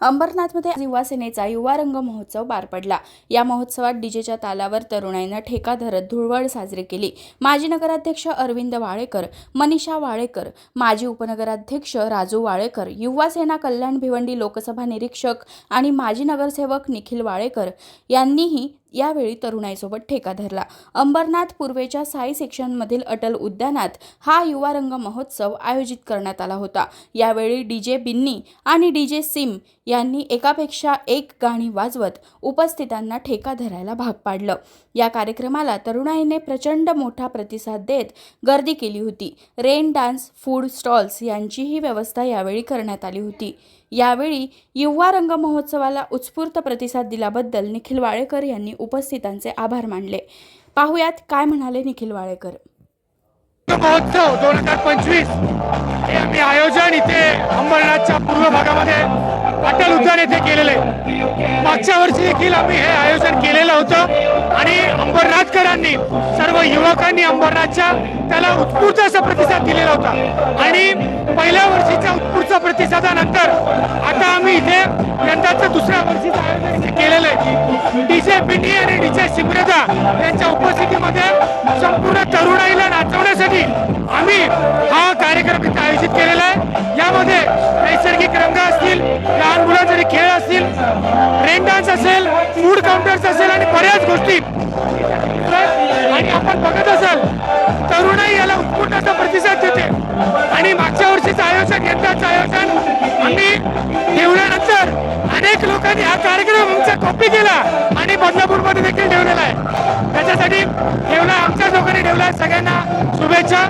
अंबरनाथमध्ये युवासेनेचा युवा रंग महोत्सव पार पडला. या महोत्सवात डीजेच्या तालावर तरुणाईनं ठेका धरत धुळवड साजरी केली. माजी नगराध्यक्ष अरविंद वाळेकर मनीषा वाळेकर माजी उपनगराध्यक्ष राजू वाळेकर युवा सेना कल्याण भिवंडी लोकसभा निरीक्षक आणि माजी नगरसेवक निखिल वाळेकर यांनीही यावेळी तरुणाईसोबत ठेका धरला. अंबरनाथ पूर्वेच्या साई सेक्शनमधील अटल उद्यानात हा युवा रंग महोत्सव आयोजित करण्यात आला होता. यावेळी डीजे बिन्नी आणि डीजे सिम यांनी एकापेक्षा एक गाणी वाजवत उपस्थितांना ठेका धरायला भाग पाडलं. या कार्यक्रमाला तरुणाईने प्रचंड मोठा प्रतिसाद देत गर्दी केली होती. रेन डान्स फूड स्टॉल्स यांचीही व्यवस्था यावेळी करण्यात आली होती. यावेळी युवा रंग महोत्सवाला उत्स्फूर्त प्रतिसाद दिल्याबद्दल निखिल वाळेकर यांनी उपस्थितांचे आभार मानले. पाहुयात काय म्हणाले निखिल वाळेकर. महोत्सव दोन हजार पंचवीस. हे आम्ही आयोजन इथे अंबरनाथच्या पूर्व भागामध्ये अटल उद्यान येथे केलेलं आहे. मागच्या वर्षी देखील आम्ही हे आयोजन केलेलं होतं. आणि अंबरनाथकरांनी सर्व युवकांनी अंबरनाथच्या त्याला उत्स्फूर्त असा प्रतिसाद दिलेला होता. आणि पहिल्या वर्षीच्या उत्स्फूर्त प्रतिसादानंतर आता आम्ही इथे यंदाचं दुसऱ्या वर्षीचं आयोजन केलेलं आहे. डीजे पिंडी आणि डीजे सिमरेदा यांच्या उपस्थितीमध्ये संपूर्ण तरुणाईला नाचवण्यासाठी आम्ही हा कार्यक्रम इथे आयोजित केलेला आहे. यामध्ये नैसर्गिक रंग असतील लहान मुलांसाठी खेळ असतील रेन डान्स असेल फूड काउंटर्स असेल आणि बऱ्याच गोष्टी. आणि आपण बघत असाल तरुणाई याला उत्स्फूर्त प्रतिसाद देते. आणि मागच्या कॉपी केला आणि बदलापूरमध्ये देखील ठेवलेला आहे. त्याच्यासाठी ठेवला आमच्या लोकांनी ठेवला सगळ्यांना शुभेच्छा.